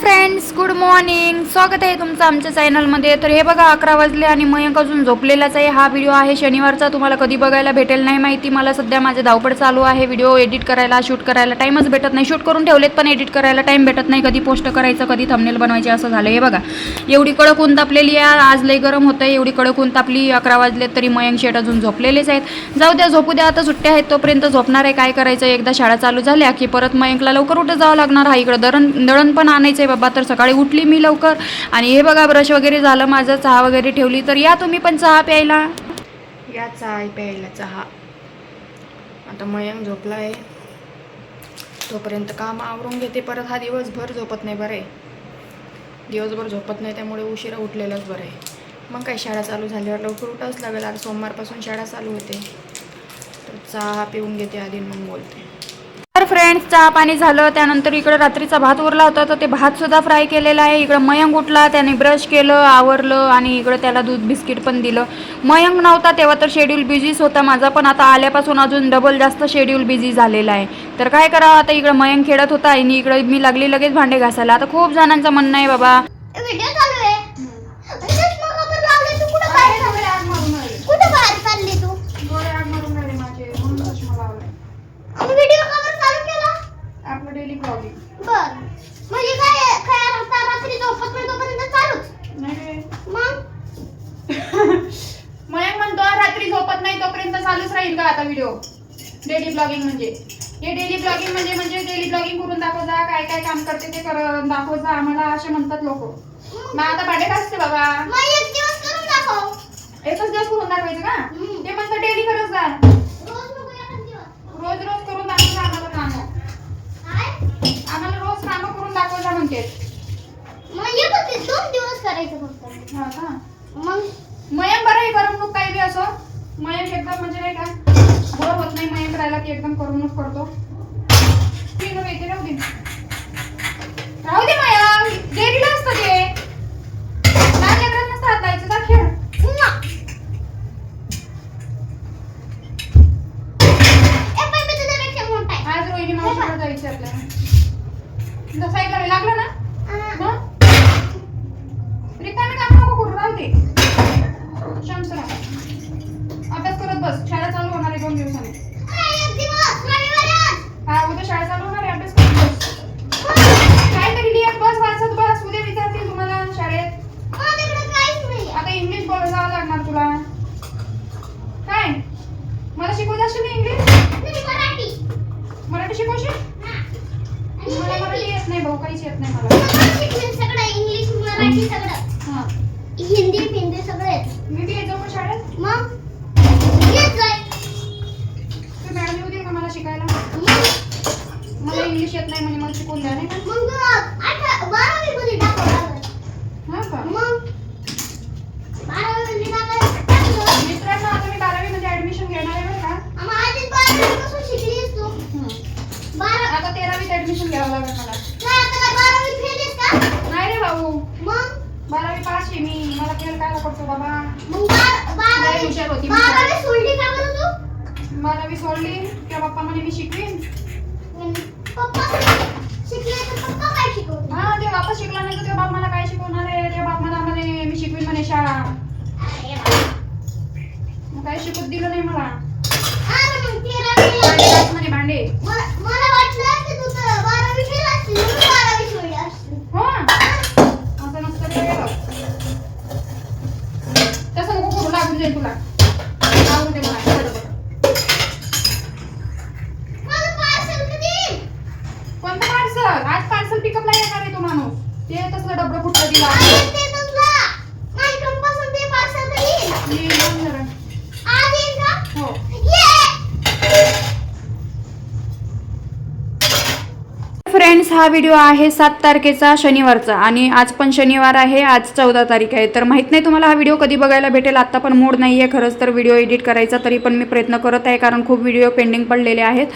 Friends good morning स्वागत आहे तुमचं आमच्या चॅनलमध्ये तर हे बघा अकरा वाजले आणि मयंक अजून झोपलेलाच आहे. हा व्हिडिओ आहे शनिवारचा. तुम्हाला कधी बघायला भेटेल नाही माहिती. मला सध्या माझे धावपळ चालू आहे. व्हिडिओ एडिट करायला शूट करायला टाईमच भेटत नाही. शूट करून ठेवलेत पण एडिट करायला टाईम भेटत नाही. कधी पोस्ट करायचं कधी थंबनेल बनवायचे असं झालं. हे बघा एवढी कडक ऊन तापलेली आहे. आज लई गरम होतं एवढी कडक ऊन तापली अकरा वाजलेत तरी मयंक शेट अजून झोपलेलेच आहेत. जाऊ द्या झोपू द्या. आता सुट्ट्या आहेत तोपर्यंत झोपणार आहे. काय करायचं? एकदा शाळा चालू झाल्या की परत मयंकला लवकर उठं जावं लागणार. हा इकडं दळण दळण पण आणायचं आहे बाबा तर सकाळी उठली मी लवकर. आणि हे बघा ब्रश वगैरे झालं माझं चहा वगैरे ठेवली. तर या तुम्ही पण चहा प्यायला. या चहा प्यायला चहा. आता मयंक झोपला आहे तोपर्यंत काम आवरून घेते परत हा दिवसभर झोपत नाही बरं. आहे दिवसभर झोपत नाही त्यामुळे उशिरा उठलेलंच बरं. आहे मग काय शाळा चालू झाल्यावर लवकर उठावंच लागेल. आज सोमवारपासून शाळा चालू होते. तर चहा पिऊन घेते आधी मग बोलते. तर फ्रेंड्स चहा पाणी झालं त्यानंतर इकडं रात्रीचा भात उरला होता तर ते भात सुद्धा फ्राय केलेला आहे. इकडं मयंक उठला त्याने ब्रश केलं आवरलं आणि इकडं त्याला दूध बिस्किट पण दिलं. मयंक नव्हता तेव्हा तर शेड्यूल बिझीच होता माझा पण आता आल्यापासून अजून डबल जास्त शेड्यूल बिझी झालेला आहे. तर काय करावं आता इकडं मयंक खेळत होता आणि इकडं मी लागली लगेच भांडे घासायला. आता खूप जणांचं म्हणणं आहे बाबा व्हिडिओ चालू आहे आणि चष्मा का बरं लावलाय तू कुठं बाहेर चालली कुठं बाहेर चालली तू आणि व्हिडिओ का बरं चालू केला आपलं डेली ब्लॉगिंग बर म्हणजे काय काय आता रात्री झोपत नाही तोपर्यंत चालूच मग मयंक म्हणतो रात्री झोपत नाही तोपर्यंत चालूच राहील का आता व्हिडिओ डेली ब्लॉगिंग म्हणजे. हे डेली ब्लॉगिंग म्हणजे म्हणजे डेली ब्लॉगिंग करून दाखव जा काय काय काम करते ते कर दाखव जा आम्हाला असे म्हणतात लोक. मग आता भांडे घासते बाबा. एकच दिवस करून दाखवायचं का. ते म्हणतात डेली करत जा. रोज रोज रोज करून दाखव आम्हाला काम. आम्हाला रोज काम करून दाखव जा म्हणते. दोन दिवस करायचं फक्त. हा का? मग? मयंक बरं आहे करमणूक काही बी असो. मयंक एकदम म्हणजे नाही का बोर होत नाही मयंक राहिला की एकदम करूनच करतो ठीक आहे येते राहू दे. राहू दे मयंक. डेरीला असतं ते. लहान लेकरांना नसतं हात लावायचं, खेळ पुन्हा ए पण मी तुझ्यापेक्षा मोठा आहे आज रोहिणी मावशीकडे जायचं आहे आपल्याला साईडला हे लागलं ना आ, मग रिकामी काम नको करू राहू दे शांत राहा अभ्यास करत बस शाळा चालू होणार आहे दोन दिवसांनी एक दिवस रविवारच हा उद्या शाळा चालू होणार आहे अभ्यास करत बस काहीतरी लिहित बस वाचत बस उद्या विचारतील तुम्हाला शाळेत माझ्याकडे काहीच नाही आता इंग्लिश बोलत जावं लागणार तुला काय मला शिकवत असेल ना इंग्लिश नाही मराठी मराठी शिकवशील हा. आणि मला मराठी हिंदी. येत नाही भाऊ काहीच येत नाही मला मला शिकवेन सगळं इंग्लिश मराठी सगळं हा हिंदी हिंदी सगळं येतं मी बी येत जाऊ का शाळेत मग? मॅडम येऊ दे का मला शिकायला. मला इंग्लिश येत नाही म्हणजे मला शिकवून द्या नाही का मग आठ बारावी मध्ये टाकावं लागलं हा का मग बारावी मध्ये टाकायला टाकलं मित्रांनो आता मी बारावीमध्ये ऍडमिशन घेणार आहे बरं का मग आधीच बारावी पासून शिकलीस तू बारा आता तेरावीत ऍडमिशन घ्यावं लागेल मला काय आता काय बारावी फेल आहेस का नाही रे भाऊ मग बारावी पास आहे मी मला खेळ काय करतो बाबा मग बार- लय बारावी हुशार होती मी. बारावी सोडली का बरं तू बारावी सोडली त्या बाप्पा म्हणे मी शिकवीन. पप्पा पप्पा काय हा ते वापस शिकला नाही तर बाप मला काय शिकवणार आहे? ते बाप मला म्हणे मी शिकवीन म्हणे शाळा. मग काही शिकवत दिलं नाही मला? भांडे म्हणे हो. असं नसतं. तसं नको करू लागून जाईल तुला लागून दे मला बरं, बरं. माझं पार्सल कधी येईल? कोणतं पार्सल आज पार्सल पिकअप नाही येणार आहे तो माणूस. ते तसलं डबडं फुटलं दिला हो. फ्रेंड्स हा व्हिडिओ आहे सात तारखेचा शनिवारचा आणि आज पण शनिवार आहे आज चौदा तारीख आहे. तर माहीत नाही तुम्हाला हा व्हिडिओ कधी बघायला भेटेल आत्ता पण मूड नाही आहे खरंच तर व्हिडिओ एडिट करायचा तरी पण मी प्रयत्न करत आहे कारण खूप व्हिडिओ पेंडिंग पडलेले आहेत.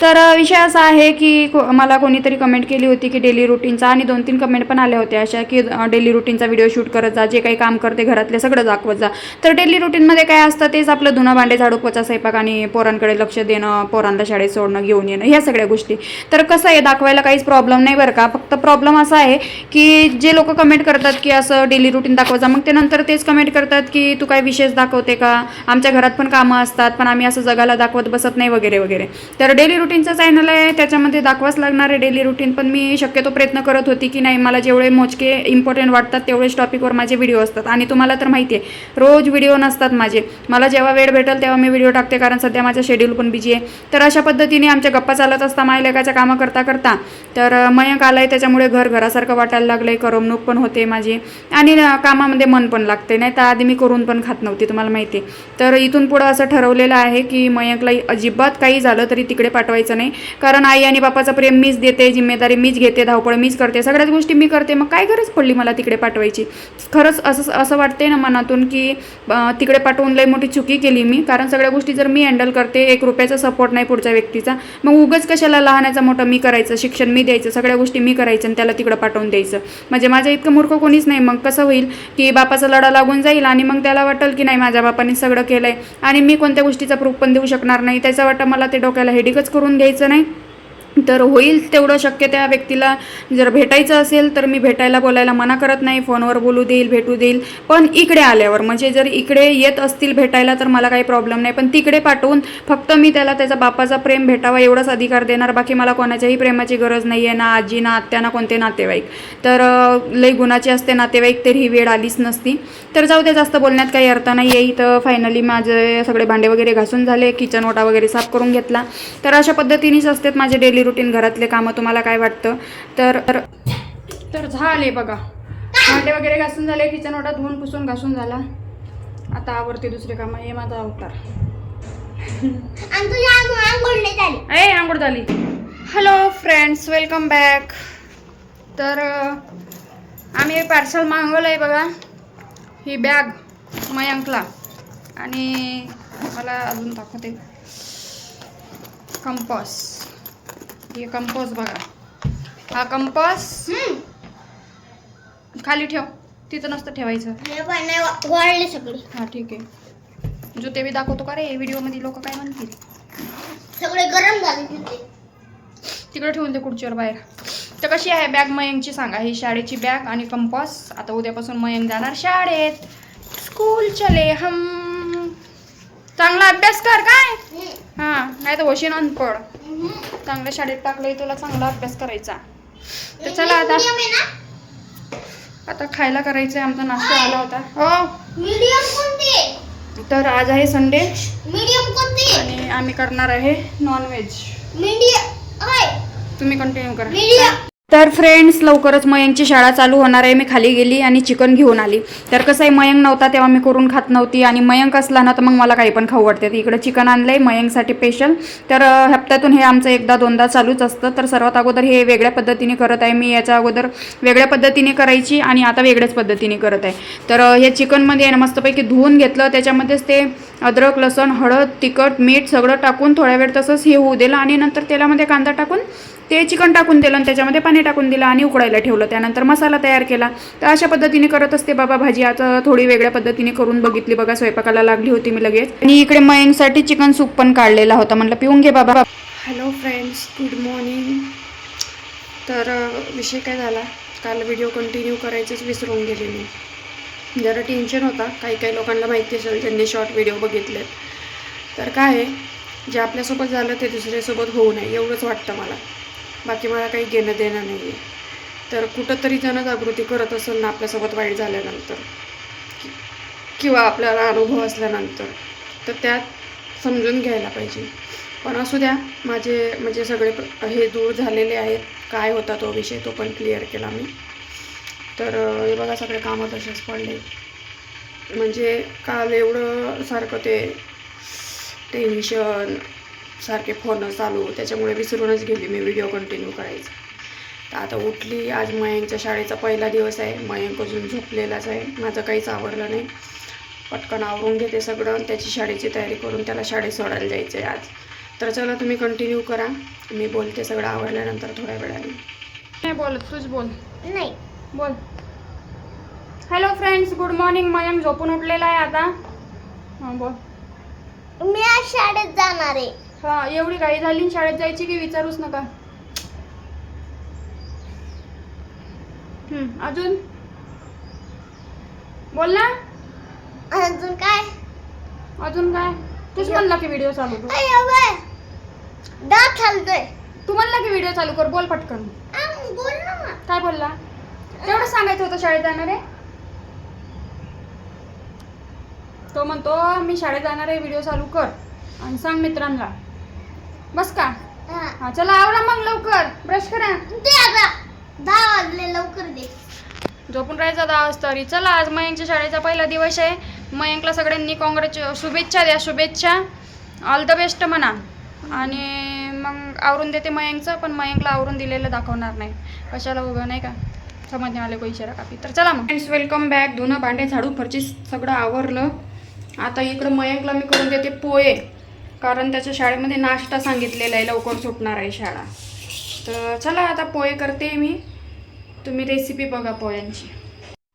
तर विषय असा आहे की को- मला कोणीतरी कमेंट केली होती की डेली रुटीनचा आणि दोन तीन कमेंट पण आल्या होत्या. अशा की डेली रुटीनचा व्हिडिओ शूट करत जा जे काही काम करते घरातले सगळं दाखवत जा. तर डेली रुटीनमध्ये काय असतं तेच आपलं धुणं भांडे झाडू पोचा स्वयंपाक आणि पोरांकडे लक्ष देणं पोरांना शाळेत सोडणं घेऊन येणं ह्या सगळ्या गोष्टी. तर कसं आहे दाखवायला काहीच प्रॉब्लेम नाही बरं का. फक्त प्रॉब्लेम असा आहे की जे लोक कमेंट करतात की असं डेली रुटीन दाखवत जा मग ते नंतर तेच कमेंट करतात की तू काय विशेष दाखवते का? आमच्या घरात पण कामं असतात पण आम्ही असं जगाला दाखवत बसत नाही वगैरे वगैरे. तर डेली रुटीनचं चॅनल आहे त्याच्यामध्ये दाखवाच लागणार आहे डेली रुटीन पण मी शक्यतो प्रयत्न करत होती की नाही मला जेवढे मोजके इम्पॉर्टंट वाटतात तेवढेच टॉपिकवर माझे व्हिडिओ असतात. आणि तुम्हाला तर माहिती आहे रोज व्हिडिओ नसतात माझे. मला जेव्हा वेळ भेटेल तेव्हा मी व्हिडिओ टाकते कारण सध्या माझं शेड्यूल पण बिझी आहे. तर अशा पद्धतीने आमच्या गप्पा चालत असता मायलेकाच्या कामं करता करता. तर मयंक आलं आहे त्याच्यामुळे घर घरासारखं वाटायला लागलं आहे करमणूक पण होते माझी. आणि कामामध्ये मन पण लागते नाही तर आधी मी करून पण खात नव्हती तुम्हाला माहिती आहे. तर इथून पुढं असं ठरवलेलं आहे की मयंकला अजिबात काही झालं तरी तिकडे पाठवायचं नाही. कारण आई आणि बापाचं प्रेम मीच देते जिम्मेदारी मीच घेते धावपळ मीच करते सगळ्याच गोष्टी मी करते. मग काय गरज पडली मला तिकडे पाठवायची? खरंच असं असं वाटते ना मनातून की तिकडे पाठवून लई मोठी चुकी केली मी. कारण सगळ्या गोष्टी जर मी हँडल करते एक रुपयाचा सपोर्ट नाही पुढच्या व्यक्तीचा मग उगच कशाला लहानाचा मोठं मी करायचं शिक्षण मी द्यायचं सगळ्या गोष्टी मी करायचं आणि त्याला तिकडं पाठवून द्यायचं. म्हणजे माझ्या इतकं मूर्ख कोणीच नाही. मग कसं होईल की बापाचा लढा लागून जाईल आणि मग त्याला वाटेल की नाही माझ्या बापाने सगळं केलं आहे आणि मी कोणत्या गोष्टीचा प्रूफ पण देऊ शकणार नाही. त्याचं वाटतं मला ते डोक्याला हेडिकच करून घ्यायचं नाही. तर होईल तेवढं शक्य त्या व्यक्तीला. जर भेटायचं असेल तर मी भेटायला बोलायला मना करत नाही. फोनवर बोलू देईल भेटू देईल. पण इकडे आल्यावर म्हणजे जर इकडे येत असतील भेटायला तर मला काही प्रॉब्लेम नाही. पण तिकडे पाठवून फक्त मी त्याला त्याचा बापाचा प्रेम भेटावा एवढाच अधिकार देणार. बाकी मला कोणाच्याही प्रेमाची गरज नाही आहे ना आजी ना आत्या ना कोणते नातेवाईक. तर लई गुणाचे असते नातेवाईक तर ही वेळ आलीच नसती. तर जाऊ दे जास्त बोलण्यात काही अर्थ नाही आहे इथं फायनली माझे सगळे भांडे वगैरे घासून झाले. किचन ओटा वगैरे साफ करून घेतला. तर अशा पद्धतीनेच असतात माझे डेली रुटीन घरातले कामं तुम्हाला काय वाटतं? तर तर झाले बघा. भांडे वगैरे घासून झाले किचन ओटा धुवून पुसून घासून झाला. आता आवडते दुसरे कामं. हे माझा अवतार. ए आंघोळ झाली. हॅलो फ्रेंड्स वेलकम बॅक तर आम्ही पार्सल मागवलं आहे बघा. ही बॅग मयांकला. आणि मला अजून दाखवते. कंपॉस हे कंपॉस बघा. हा कंपॉस. खाली ठेव. तिथं नसतं ठेवायचं. पण नाही वा- वाळले सगळे. हां ठीक आहे. जुते बी दाखवतो का रे? व्हिडिओमध्ये लोक काय म्हणतील? सगळे गरम झाले तिथे. तिकडे ठेवून दे खुर्चीवर बाहेर. तर कशी आहे बॅग मयंकची? सांगा. ही शाळेची बॅग आणि कंपॉस. आता उद्यापासून मयंक जाणार शाळेत. स्कूल चले हम. चांगला अभ्यास कर काय? हां नाही तर होशील अनपड चांगल्या शाळेत टाकलंय तुला चांगला अभ्यास करायचा. तर चला आता. आता खायला करायचं आमचा नाश्ता आला होता. हो. मीडियम तर आज आहे संडे. मीडियम आणि आम्ही करणार आहे नॉनव्हेज मीडियम तुम्ही कंटिन्यू करा. तर फ्रेंड्स लवकरच मयंकची शाळा चालू होणार आहे. मी खाली गेली आणि चिकन घेऊन आली. तर कसं आहे मयंक नव्हता तेव्हा मी करून खात नव्हती आणि मयंक असला ना तर मग मला काही पण खाऊ वाटते. तर इकडं चिकन आणलं आहे मयंकसाठी स्पेशल तर हप्त्यातून हे आमचं एकदा दोनदा चालूच असतं. तर सर्वात अगोदर हे वेगळ्या पद्धतीने करत आहे. मी याच्या अगोदर वेगळ्या पद्धतीने करायची आणि आता वेगळ्याच पद्धतीने करत आहे. तर हे चिकनमध्ये आहे ना मस्तपैकी धुवून घेतलं. त्याच्यामध्येच ते अद्रक लसण हळद तिखट मीठ सगळं टाकून थोड्या वेळ तसंच हे होऊ दिलं आणि नंतर तेलामध्ये कांदा टाकून ते चिकन टाकून दिलं आणि त्याच्यामध्ये पाणी टाकून दिलं आणि उकडायला ठेवलं. त्यानंतर मसाला तयार केला. तर अशा पद्धतीने करत असते बाबा भाजी. आता थोडी वेगळ्या पद्धतीने करून बघितली बघा स्वयंपाकाला लागली होती मी लगेच. आणि इकडे मयंगसाठी चिकन सूप पण काढलेला होता. म्हटलं पिऊन घे बाबा. हॅलो फ्रेंड्स गुड मॉर्निंग तर विषय काय झाला? काल व्हिडिओ कंटिन्यू करायचंच विसरून गेले मी. जरा टेन्शन होता. काही काही लोकांना माहिती असेल त्यांनी शॉर्ट व्हिडिओ बघितलेत. तर काय आहे जे आपल्यासोबत झालं ते दुसऱ्यासोबत होऊ नये एवढंच वाटतं मला. बाकी मला काही घेणं देणं नाही आहे तर कुठंतरी जनजागृती करत असेल ना आपल्यासोबत वाईट झाल्यानंतर. कि- किंवा आपल्याला अनुभव असल्यानंतर. तर त्यात समजून घ्यायला पाहिजे. पण असू द्या माझे म्हणजे सगळे हे दूर झालेले आहेत. काय होता तो विषय तो पण क्लिअर केला मी. तर हे बघा सगळे कामं तसेच पडले. म्हणजे काल एवढं सारखं ते टेन्शन सारखे फोन चालू त्याच्यामुळे विसरूनच गेली मी व्हिडिओ कंटिन्यू करायचा. तर आता उठली आज मयंकच्या शाळेचा पहिला दिवस आहे. मयंक अजून झोपलेलाच आहे. माझं काहीच आवडलं नाही. पटकन आवरून घेते सगळं आणि त्याची शाळेची तयारी करून त्याला शाळेत सोडायला जायचं आहे आज. तर चला तुम्ही कंटिन्यू करा. मी बोलते सगळं आवडल्यानंतर थोड्या वेळाने. नाही बोलत तूच बोल. नाही. बोल. Hello friends good morning Mayank झोपून उठलेला आहे आता. हां बोल. मी आज शाळेत जाणार आहे. हा एवढी घाई झाली शाळेत जायची की विचारूच नका. हम्म, अजून? बोल ना. अजून काय? अजून काय? तूच म्हणला की व्हिडिओ चालू कर. अय बाय. दात हलतोय तू म्हणला की व्हिडिओ चालू कर बोल पटकन. बोल ना. काय बोलला? तेवढं सांगायचं होतं शाळेत जाणार. आहे तो म्हणतो मी शाळेत जाणार आहे व्हिडिओ चालू कर. आणि सांग मित्रांना. बस का? हा. चला आवरा मग लवकर. ब्रश करा. दे आता. दहा वाजले लवकर दे. झोपून राहायचा दहा वाजता चला आज मयंकच्या शाळेचा पहिला दिवस आहे. मयंकला सगळ्यांनी काँग्रेस शुभेच्छा द्या शुभेच्छा. ऑल द बेस्ट म्हणा. आणि मग आवरून देते मयंकचं पण मयंकला आवरून दिलेलं दाखवणार नाही. कशाला उभं नाही का? समजणे आले को इशारा कापी. तर चला मग. फ्रेंड्स वेलकम बॅक धुणं भांडे झाडू फरची सगळं आवरलं. आता इकडं मयंकला मी करून देते पोहे. कारण त्याच्या शाळेमध्ये नाश्ता सांगितलेला आहे लवकर सुटणार आहे शाळा. तर चला आता पोहे करते मी. तुम्ही रेसिपी बघा पोह्यांची.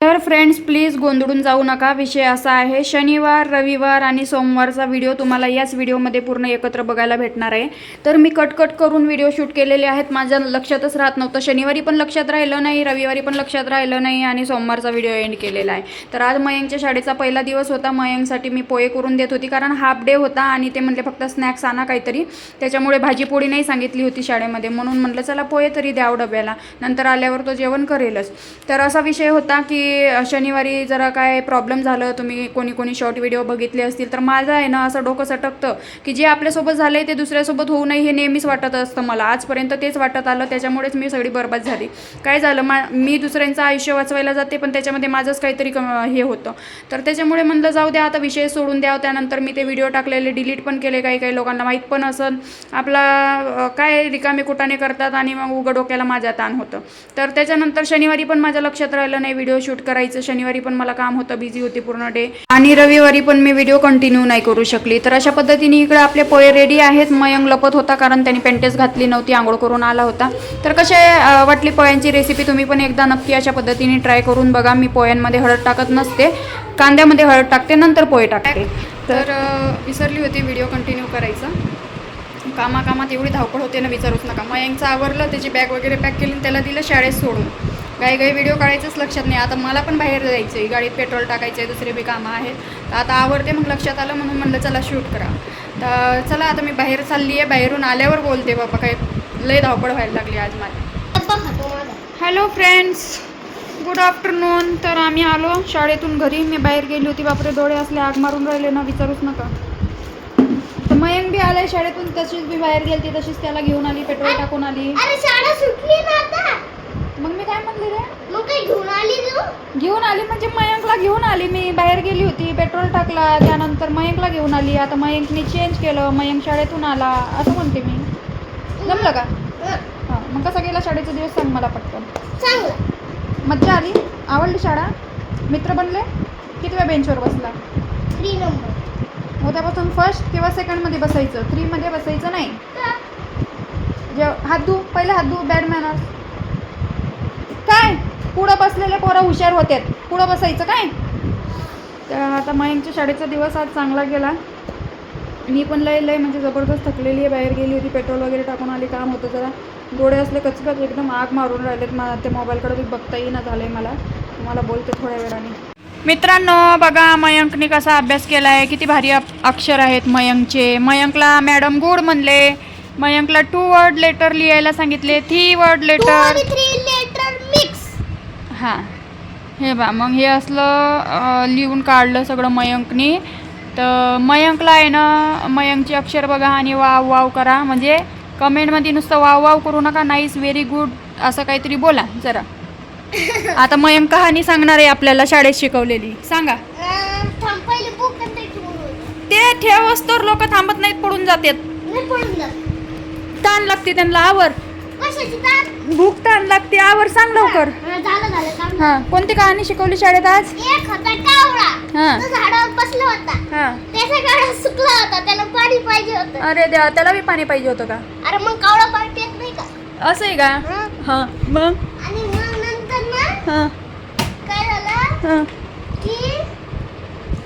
तर फ्रेंड्स प्लीज गोंधळून जाऊ नका. विषय असा आहे शनिवार रविवार आणि सोमवारचा व्हिडिओ तुम्हाला याच व्हिडिओमध्ये पूर्ण एकत्र बघायला भेटणार आहे. तर मी कट कट करून व्हिडिओ शूट केलेले आहेत. माझ्या लक्षातच राहत नव्हतं. शनिवारी पण लक्षात राहिलं नाही रविवारी पण लक्षात राहिलं नाही आणि सोमवारचा व्हिडिओ एंड केलेला आहे. तर आज मयंकच्या शाळेचा पहिला दिवस होता. मयंकसाठी मी पोहे करून देत होती कारण हाफ डे होता आणि ते म्हणले फक्त स्नॅक्स आणा काहीतरी. त्याच्यामुळे भाजीपोळी नाही सांगितली होती शाळेमध्ये. म्हणून म्हटलं चला पोहे तरी द्याव डब्याला नंतर आल्यावर तो जेवण करेलच. तर असा विषय होता की शनिवारी जरा काय प्रॉब्लेम झालं तुम्ही कोणी कोणी शॉर्ट व्हिडिओ बघितले असतील तर माझं आहे ना असं डोकं सटकतं की जे आपल्यासोबत झालं आहे ते दुसऱ्यासोबत होऊ नये हे नेहमीच वाटत असतं मला. आजपर्यंत तेच वाटत आलं त्याच्यामुळेच मी सगळी बरबाद झाली. काय झालं मा मी दुसऱ्यांचं आयुष्य वाचवायला जाते पण त्याच्यामध्ये माझंच काहीतरी कम हे होतं. तर त्याच्यामुळे म्हणलं जाऊ द्या आता विषय सोडून द्यावं त्यानंतर मी ते व्हिडिओ टाकलेले डिलीट पण केले काही काही लोकांना. माहीत पण असं आपला काय रिकामे कुटाने करतात आणि मग उघड डोक्याला माझ्या ताण होतं. तर त्याच्यानंतर शनिवारी पण माझ्या लक्षात राहिलं नाही व्हिडिओ शूट करायचं. शनिवारी पण मला काम होतं बिझी होती पूर्ण डे आणि रविवारी पण मी व्हिडिओ कंटिन्यू नाही करू शकली. तर अशा पद्धतीने इकडे आपले पोहे रेडी आहेत. मयंग लपत होता कारण त्यांनी पेंटेस घातली नव्हती आंघोळ करून आला होता. तर कसे वाटली पोह्यांची रेसिपी तुम्ही पण एकदा नक्की अशा पद्धतीने ट्राय करून बघा. मी पोह्यांमध्ये हळद टाकत नसते. कांद्यामध्ये हळद टाकते नंतर पोहे टाकते. तर विसरली होती व्हिडिओ कंटिन्यू करायचा. कामाकामात एवढी धावपळ होते ना विचारूच नका. मयंगचं आवरलं त्याची बॅग वगैरे पॅक केली आणि त्याला दिलं शाळेत सोडून. काही काही व्हिडिओ काढायचंच लक्षात नाही. आता मला पण बाहेर जायचं आहे गाडीत पेट्रोल टाकायचं आहे दुसरे बी कामं आहेत. तर आता आवडते मग लक्षात आलं म्हणून म्हणलं चला शूट करा. तर चला आता मी बाहेर चालली आहे बाहेरून आल्यावर बोलते बाबा काय लय धावपळ व्हायला लागली आज माझी हॅलो फ्रेंड्स गुड आफ्टरनून तर आम्ही आलो शाळेतून घरी. मी बाहेर गेली होती. बापरे डोळे असले आग मारून राहिले ना विचारूच नका. तर मयंक बी आलाय शाळेतून. तशीच मी बाहेर गेलती. तशीच त्याला घेऊन आली पेट्रोल टाकून आली. शाळा सुटली ना आता. मग मी काय म्हणले रे? मग काही घेऊन आली तू? घेऊन आली म्हणजे मयंकला घेऊन आली मी. बाहेर गेली होती पेट्रोल टाकला त्यानंतर मयंकला घेऊन आली. आता मयंकने चेंज केलं मयंक शाळेतून आला. असं म्हणते मी. जमलं का? हं, मग कसा गेला शाळेचा दिवस सांग मला पटकन. चांगलं. मज्जा आली? आवडली शाळा? मित्र बनले? किती वेळ बेंचवर बसला? थ्री नंबर उद्यापासून फर्स्ट किंवा सेकंडमध्ये बसायचं? थ्रीमध्ये बसायचं नाही? हात धू. पहिले हात धू. बॅड मॅनर्स काय? पुढं बसलेले पोरं हुशार होत्यात. पुढं बसायचं काय? तर आता मयंकच्या शाळेचा दिवस आज चांगला गेला. मी पण लय लय म्हणजे जबरदस्त थकलेली आहे. बाहेर गेली होती पेट्रोल वगैरे टाकून आली काम होतं जरा. डोळे असले कचकच एकदम आग मारून राहिलेत मा ते मोबाईलकडे बी बघता येईना झालं आहे मला. तुम्हाला बोलते थोड्या वेळाने. मित्रांनो बघा मयंकने कसा अभ्यास केला आहे किती भारी अक्षर आहेत मयंकचे. मयंकला मॅडम गुड म्हणले. मयंकला टू वर्ड लेटर लिहायला सांगितले. थ्री वर्ड लेटर आणि थ्री लेटर मिक्स हां. हे बा मग हे असलं लिहून काढलं सगळं मयंकनी. तर मयंकला आहे ना मयंकची अक्षर बघा आणि वाव वाव करा. म्हणजे कमेंटमध्ये नुसतं वाव वाव करू नका. नाईस व्हेरी गुड असं काहीतरी बोला जरा. आता मयंक कहाणी सांगणार आहे आपल्याला शाळेत शिकवलेली. सांगा. ते ठेवस तर लोक थांबत नाहीत पडून जातात. ताण लागते त्यांना आवर. भूक ताण लागते आवर सांग लवकर. हा, कोणती कहाणी शिकवली शाळेत आज? एक होता कावळा हा. तो झाडावर बसला होता. हा. त्याचा काळा सुकला होता त्याला पाणी पाहिजे होतं. अरे देवा त्याला बी पाणी पाहिजे होतं का? अरे मग कावळा पाणी पित नाही का? असं आहे का? हा. हा मग? आणि मग नंतर ना हा. काय झालं? हा. की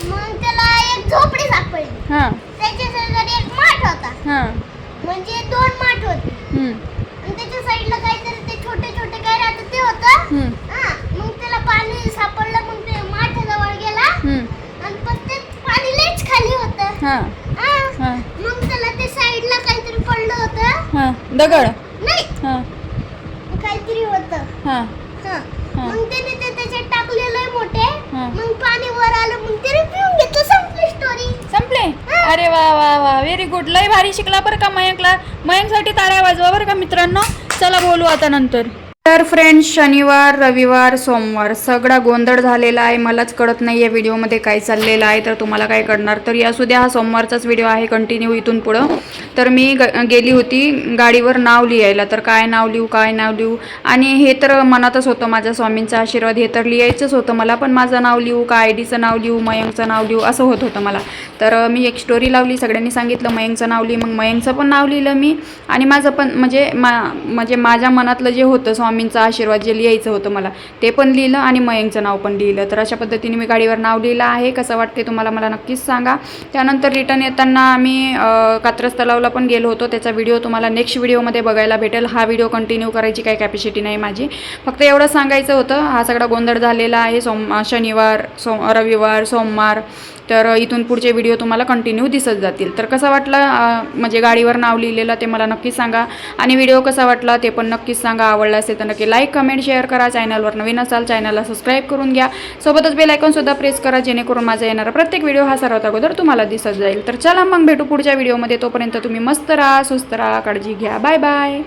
मग त्याला एक झोपडी सापडली. हा. त्याच्या शेजारी एक माठ होता. हा. म्हणजे दोन माठ होते. हम्म, त्याच्या साईडला काहीतरी ते छोटे छोटे काय राहतं ते होतं. हम्म, हा मग त्याला पाणी सापडलं मग ते माठाजवळ गेला. हम्म. आणि पण ते पाणी लयच खाली होतं. हा. हा. हा. मग त्याला ते साईडला काहीतरी पडलं होतं. हा. दगड. नाही. हा. काहीतरी होतं. हा. हा. हा. मग त्याने ते त्याच्यात टाकलेलं मोठे. हा. मग पाणी वर आलं मग त्याने पिऊन घेतलं संपली स्टोरी संपले? अरे वा वा वा. व्हेरी गुड लय भारी शिकला बरं का मयंकला. मयंकसाठी तारा वाजवा बरं का मित्रांनो? चला बोलू आता नंतर. तर फ्रेंड्स शनिवार रविवार सोमवार सगळा गोंधळ झालेला आहे. मलाच कळत नाही या व्हिडिओमध्ये काय चाललेलं आहे. तर तुम्हाला काय कळणार तर असू द्या हा सोमवारचाच व्हिडिओ आहे. कंटिन्यू इथून पुढं. तर मी ग गेली होती गाडीवर नाव लिहायला. तर काय नाव लिहू काय नाव लिहू? आणि हे तर मनातच होतं. माझ्या स्वामींचा आशीर्वाद हे तर लिहायचंच होतं मला. पण माझं नाव लिहू का आय डीचं नाव लिहू मयंकचं नाव लिहू असं होत होतं मला. तर मी एक स्टोरी लावली. सगळ्यांनी सांगितलं मयंकचं नाव लिही. मग मयंकचं पण नाव लिहिलं मी. आणि माझं पण म्हणजे मा म्हणजे माझ्या मनातलं जे होतं स्वामी स्वामींचा आशीर्वाद जे लिहायचं होतं मला ते पण लिहिलं आणि मयंकचं नाव पण लिहिलं. तर अशा पद्धतीने मी गाडीवर नाव लिहिलं आहे. कसं वाटते तुम्हाला मला नक्कीच सांगा. त्यानंतर रिटर्न येताना आम्ही कात्रस कात्रज तलावला पण गेलो होतो. त्याचा व्हिडिओ तुम्हाला नेक्स्ट व्हिडिओमध्ये बघायला भेटेल. हा व्हिडिओ कंटिन्यू करायची काही कॅपॅसिटी नाही माझी. फक्त एवढं सांगायचं होतं हा सगळा गोंधळ झालेला आहे. सोम शनिवार सोम रविवार सोमवार तर इथून पुढचे व्हिडिओ तुम्हाला कंटिन्यू दिसत जातील. तर कसं वाटलं म्हणजे गाडीवर नाव लिहिलेलं ते मला नक्कीच सांगा. आणि व्हिडिओ कसा वाटला ते पण नक्कीच सांगा. आवडला असेल तर नक्की लाईक कमेंट शेअर करा. चॅनलवर नवीन असाल चॅनलला सबस्क्राईब करून घ्या. सोबतच बेल आयकॉनसुद्धा प्रेस करा जेणेकरून माझा येणारा प्रत्येक व्हिडिओ हा सर्वात अगोदर तुम्हाला दिसत जाईल. तर चला मग भेटू पुढच्या व्हिडिओमध्ये तोपर्यंत तुम्ही मस्त राहा सुस्त राहा काळजी घ्या. Bye bye